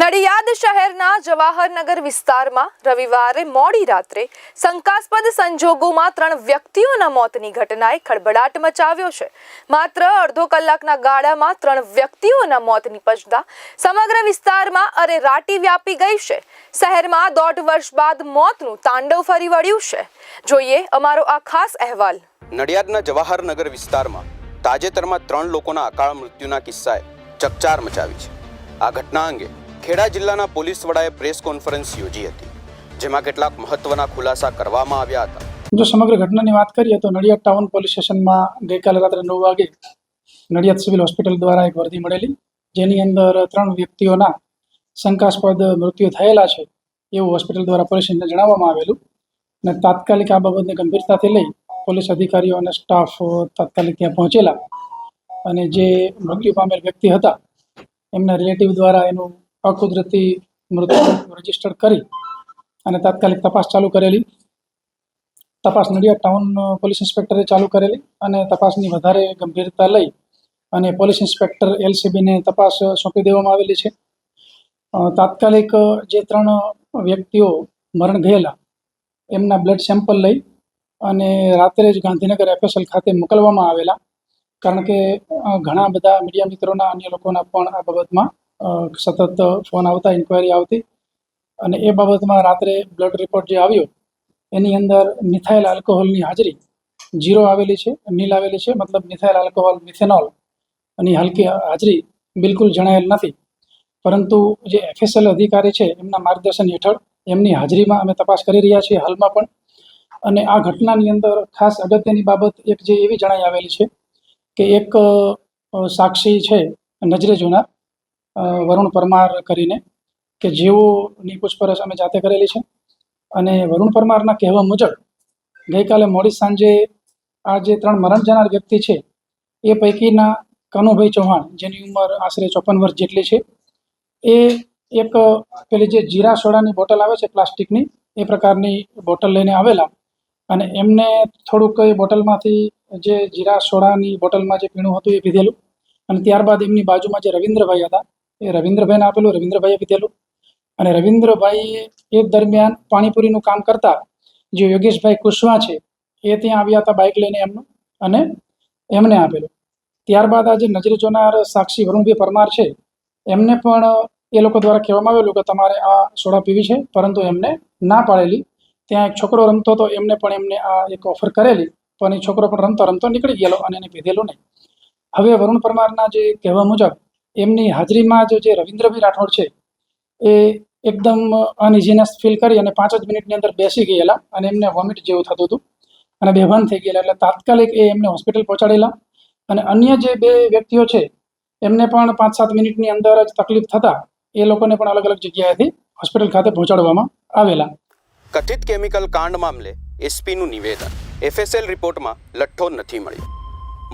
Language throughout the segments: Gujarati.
નડિયાદ શહેરના જવાહરનગર વિસ્તારમાં રવિવારે મોડી રાત્રે શંકાસ્પદ સંજોગોમાં ત્રણ વ્યક્તિઓના મોતની ઘટનાએ ખળભળાટ મચાવ્યો છે. માત્ર અડધો કલાકના ગાળામાં ત્રણ વ્યક્તિઓના મોત નિપજતા સમગ્ર વિસ્તારમાં અરે રાટી વ્યાપી ગઈ છે. શહેરમાં દોઢ વર્ષ બાદ મોતનું તાંડવ ફરી વળ્યું છે. જોઈએ અમારો આ ખાસ અહેવાલ. નડિયાદના જવાહરનગર વિસ્તારમાં તાજેતરમાં ત્રણ લોકોના અકાળ મૃત્યુના કિસ્સાએ ચકચાર મચાવી છે. આ ઘટના અંગે ખેડા જિલ્લાના પોલીસ વડાએ પ્રેસ કોન્ફરન્સ યોજી હતી, જેમાં કેટલાક મહત્વના ખુલાસા કરવામાં આવ્યા હતા. જો સમગ્ર ઘટનાની વાત કરીએ તો નડિયાદ ટાઉન પોલીસ સ્ટેશનમાં ગઈકાલે રાત્રે નવ વાગે નડિયાદ સિવિલ હોસ્પિટલ દ્વારા એક વર્દી મળેલી, જેની અંદર ત્રણ વ્યક્તિઓના શંકાસ્પદ મૃત્યુ થયેલા છે એવું હોસ્પિટલ દ્વારા પોલીસને જણાવવામાં આવેલું અને તાત્કાલિક આ બાબતને ગંભીરતાથી લઈ પોલીસ અધિકારીઓ અને સ્ટાફ તાત્કાલિક ત્યાં પહોંચેલા. અને જે મૃત્યુ પામેલ વ્યક્તિ હતા, એમના રિલેટિવ દ્વારા એનું અકુદરતી મૃત્યુ રજિસ્ટર કરી અને તાત્કાલિક તપાસ ચાલુ કરેલી. તપાસ નડિયાદ ટાઉન પોલીસ ઇન્સ્પેક્ટરે ચાલુ કરેલી અને તપાસની વધારે ગંભીરતા લઈ અને પોલીસ ઇન્સ્પેક્ટર એલસીબીને તપાસ સોંપી દેવામાં આવેલી છે. તાત્કાલિક જે ત્રણ વ્યક્તિઓ મરણ ગયેલા, એમના બ્લડ સેમ્પલ લઈ અને રાત્રે જ ગાંધીનગર એફએસએલ ખાતે મોકલવામાં આવેલા. કારણ કે ઘણા બધા મીડિયા મિત્રોના અન્ય લોકોના પણ આ બાબતમાં સતત ફોન આવતા ઇન્ક્વાયરી આવતી. અને એ બાબતમાં રાત્રે બ્લડ રિપોર્ટ જે આવ્યો, એની અંદર મિથાઇલ આલ્કોહોલની હાજરી જીરો આવેલી છે નીલ આવેલી છે, મતલબ મિથાઇલ આલ્કોહોલ મિથેનોલ અને હલકી હાજરી બિલકુલ જણાયેલ નથી. પરંતુ જે એફએસએલ અધિકારી છે, એમના માર્ગદર્શન હેઠળ એમની હાજરીમાં અમે તપાસ કરી રહ્યા છીએ હાલમાં પણ. અને આ ઘટનાની અંદર ખાસ અગત્યની બાબત એક જે એવી જણાઈ આવેલી છે કે એક સાક્ષી છે નજરે જોનાર વરુણ પરમાર કરીને કે જેઓની પૂછપરછ અમે જાતે કરેલી છે. અને વરુણ પરમારના કહેવા મુજબ ગઈકાલે મોડી સાંજે આ જે ત્રણ મરણ જનાર વ્યક્તિ છે, એ પૈકીના કનુભાઈ ચૌહાણ, જેની ઉંમર આશરે ચોપન વર્ષ જેટલી છે, એ એક પેલી જે જીરા સોડાની બોટલ આવે છે પ્લાસ્ટિકની, એ પ્રકારની બોટલ લઈને આવેલા. અને એમને થોડુંક એ બોટલમાંથી જે જીરા સોડાની બોટલમાં જે પીણું હતું એ પીધેલું. અને ત્યારબાદ એમની બાજુમાં જે રવિન્દ્રભાઈ હતા એ રવિન્દ્રભાઈને આપેલું, રવિન્દ્રભાઈએ પીધેલું અને રવિન્દ્રભાઈ એ દરમિયાન પાણીપુરીનું કામ કરતા જે યોગેશભાઈ કુશવા છે, એ ત્યાં આવ્યા હતા બાઇક લઈને એમનું અને એમને આપેલું. ત્યારબાદ આજે નજરે જોનાર સાક્ષી વરુણભાઈ પરમાર છે, એમને પણ એ લોકો દ્વારા કહેવામાં આવેલું કે તમારે આ સોડા પીવી છે, પરંતુ એમને ના પાડેલી. ત્યાં એક છોકરો રમતો હતો, એમને પણ એમને આ એક ઓફર કરેલી, પણ એ છોકરો પણ રમતો રમતો નીકળી ગયેલો અને એને પીધેલું નહીં. હવે વરુણ પરમારના જે કહેવા મુજબ એમની હાજરીમાં જો જે રવિન્દ્રભાઈ રાઠોડ છે, એ એકદમ અનઇઝીનેસ ફીલ કરી અને પાંચ જ મિનિટની અંદર બેસી ગયેલા અને એમને વોમિટ જેવું થતું હતું. અને બેભાન થઈ ગયેલા. એટલે તાત્કાલિક એ એમને હોસ્પિટલ પહોંચાડેલા. અને અન્ય જે બે વ્યક્તિઓ છે, એમને પણ પાંચ સાત મિનિટની અંદર જ તકલીફ થતા એ લોકોને પણ અલગ અલગ જગ્યાએથી હોસ્પિટલ ખાતે પહોંચાડવામાં આવેલા. કથિત કેમિકલ કાંડ મામલે એસપીનું નિવેદન. એફએસએલ રિપોર્ટમાં લઠ્ઠો નથી મળ્યો.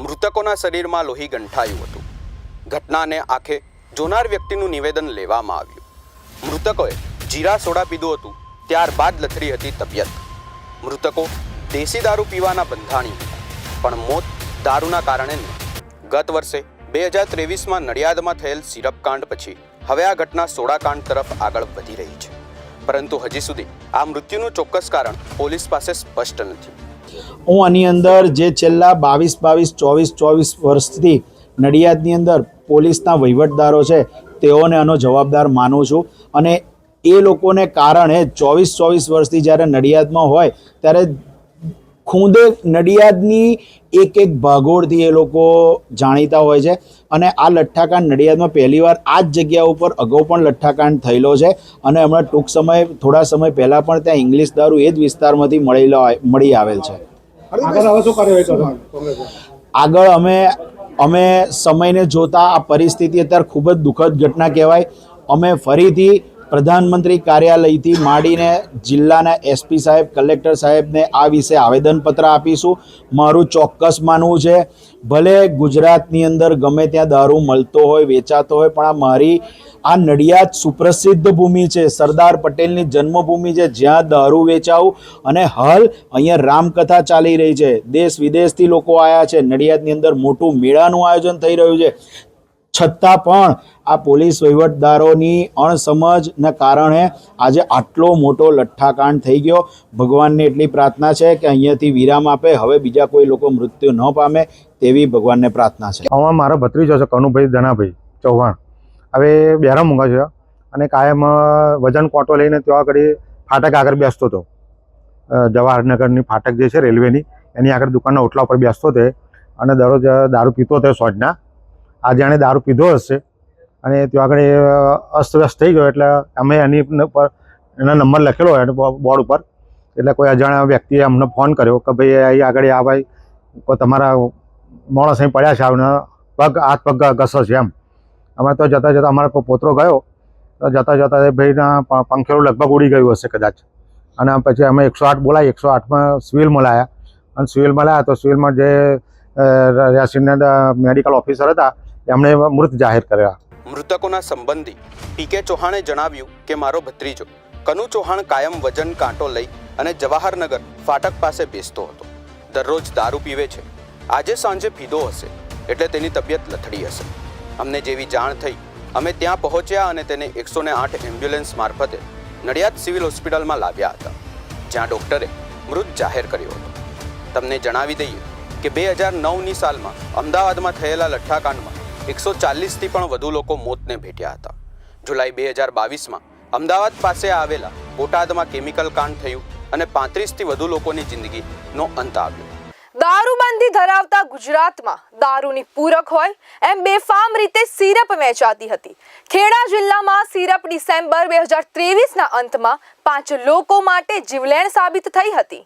મૃતકોના શરીરમાં લોહી ગંઠાયું હતું. ઘટનાને આંખે જોનાર વ્યક્તિનું નિવેદન લેવામાં આવ્યું. મૃતકોએ જીરા સોડા પીધું હતું, ત્યારબાદ લથરી હતી તબિયત. મૃતકો દેશી દારૂ પીવાના બંધાણી પણ મોત દારૂના કારણે નહીં. ગત વર્ષે બે હજાર ત્રેવીસમાં નડિયાદમાં થયેલ સિરપ કાંડ પછી હવે આ ઘટના સોડા કાંડ તરફ આગળ વધી રહી છે. પરંતુ હજી સુધી આ મૃત્યુનું ચોક્કસ કારણ પોલીસ પાસે સ્પષ્ટ નથી. હું આની અંદર જે છેલ્લા બાવીસ બાવીસ ચોવીસ ચોવીસ વર્ષથી નડિયાદની અંદર પોલીસના વહીવટદારો છે તેઓને આનો જવાબદાર માનું છું. અને એ લોકોને કારણે ચોવીસ ચોવીસ વર્ષથી જ્યારે નડિયાદમાં હોય ત્યારે ખૂંદે નડિયાદની એક એક ભાગોળથી એ લોકો જાણીતા હોય છે. અને આ લઠ્ઠાકાંડ નડિયાદમાં પહેલીવાર આ જ જગ્યા ઉપર અગાઉ પણ લઠ્ઠાકાંડ થયેલો છે. અને હમણાં ટૂંક સમય થોડા સમય પહેલાં પણ ત્યાં ઇંગ્લિશ દારૂ એ જ વિસ્તારમાંથી મળેલો મળી આવેલ છે. આગળ અમે અમે સમયને જોતા આ પરિસ્થિતિ અત્યારે ખૂબ જ દુઃખદ ઘટના કહેવાય. અમે ફરીથી પ્રધાનમંત્રી કાર્યાલયથી માંડીને જિલ્લાના એસપી સાહેબ, કલેક્ટર સાહેબને આ વિશે આવેદનપત્ર આપીશું. મારું ચોક્કસ માનવું છે, ભલે ગુજરાતની અંદર ગમે ત્યાં દારૂ મળતો હોય, વેચાતો હોય, પણ આ મારી આ નડિયાદ સુપ્રસિદ્ધ ભૂમિ છે. સરદાર પટેલની જન્મભૂમિ છે. જ્યાં દારૂ વેચાવું અને હાલ અહીંયા રામકથા ચાલી રહી છે. દેશ વિદેશથી લોકો આવ્યા છે. નડિયાદની અંદર મોટું મેળાનું આયોજન થઈ રહ્યું છે. છતાં પણ આ પોલીસ વહીવટદારોની અણસમજને કારણે આજે આટલો મોટો લઠ્ઠાકાંડ થઈ ગયો. ભગવાનને એટલી પ્રાર્થના છે કે અહીંયાથી વિરામ આપે. હવે બીજા કોઈ લોકો મૃત્યુ ન પામે તેવી ભગવાનને પ્રાર્થના છે. આમાં મારો ભત્રીજો છે કનુભાઈ ધનાભાઈ ચૌહાણ. હવે બહેરામુંગા છે. અને કાયમ વજન કોટો લઈને ત્યાં આગળ ફાટક આગળ બેસતો હતો. જવાહરનગરની ફાટક જે છે રેલવેની, એની આગળ દુકાનના ઓટલા ઉપર બેસતો હતો અને દરરોજ દારૂ પીતો હતો સોજના. આજે એણે દારૂ પીધો હશે. અને ત્યાં આગળ અસ્તવ્યસ્ત થઈ ગયો. એટલે અમે એની પર, એના નંબર લખેલો હોય બોર્ડ ઉપર. એટલે કોઈ અજાણ્યા વ્યક્તિએ અમને ફોન કર્યો કે ભાઈ, અહીં આગળ આ ભાઈ તમારા માણસ અહીં પડ્યા છે આવને પગ, હાથ પગ ઘસો છે એમ. અમે તો જતાં જતાં અમારો પોતરો ગયો, તો જતાં જતાં એ ભાઈના પંખેરું લગભગ ઉડી ગયું હશે કદાચ. અને પછી અમે એકસો આઠ બોલાવી એકસો આઠમાં સિવિલ મળ્યા. અને સિવિલમાં લાવ્યા તો સિવિલમાં જે રેસિડેન્ટ મેડિકલ ઓફિસર હતા, એમણે મૃત જાહેર કર્યા. મૃતકોના સંબંધી પીકે ચૌહાણે જણાવ્યું કે મારો ભત્રીજો કનુ ચૌહાણ કાયમ વજન કાંટો લઈ અને જવાહરનગર ફાટક પાસે બેસતો હતો. દરરોજ દારૂ પીવે છે. આજે સાંજે પીધો હશે, એટલે તેની તબિયત લથડી હશે. અમને જેવી જાણ થઈ. અમે ત્યાં પહોંચ્યા અને તેને એકસો ને આઠ એમ્બ્યુલન્સ મારફતે નડિયાદ સિવિલ હોસ્પિટલમાં લાવ્યા હતા, જ્યાં ડૉક્ટરે મૃત જાહેર કર્યો હતો. તમને જણાવી દઈએ કે બે હજાર નવની સાલમાં અમદાવાદમાં થયેલા લઠ્ઠાકાંડમાં એકસો ચાલીસથી પણ વધુ લોકો મોતને ભેટ્યા હતા. જુલાઈ બે હજાર બાવીસમાં અમદાવાદ પાસે આવેલા બોટાદમાં કેમિકલ કાંડ થયું અને પાંત્રીસથી વધુ લોકોની જિંદગીનો અંત આવ્યો. દારૂબંધી ધરાવતા ગુજરાતમાં દારૂની પૂરક હોય એમ બેફામ રીતે સિરપ વેચાતી હતી. ખેડા જિલ્લામાં સિરપ ડિસેમ્બર બે હજાર ત્રેવીસના અંતમાં પાંચ લોકો માટે જીવલેણ સાબિત થઈ હતી.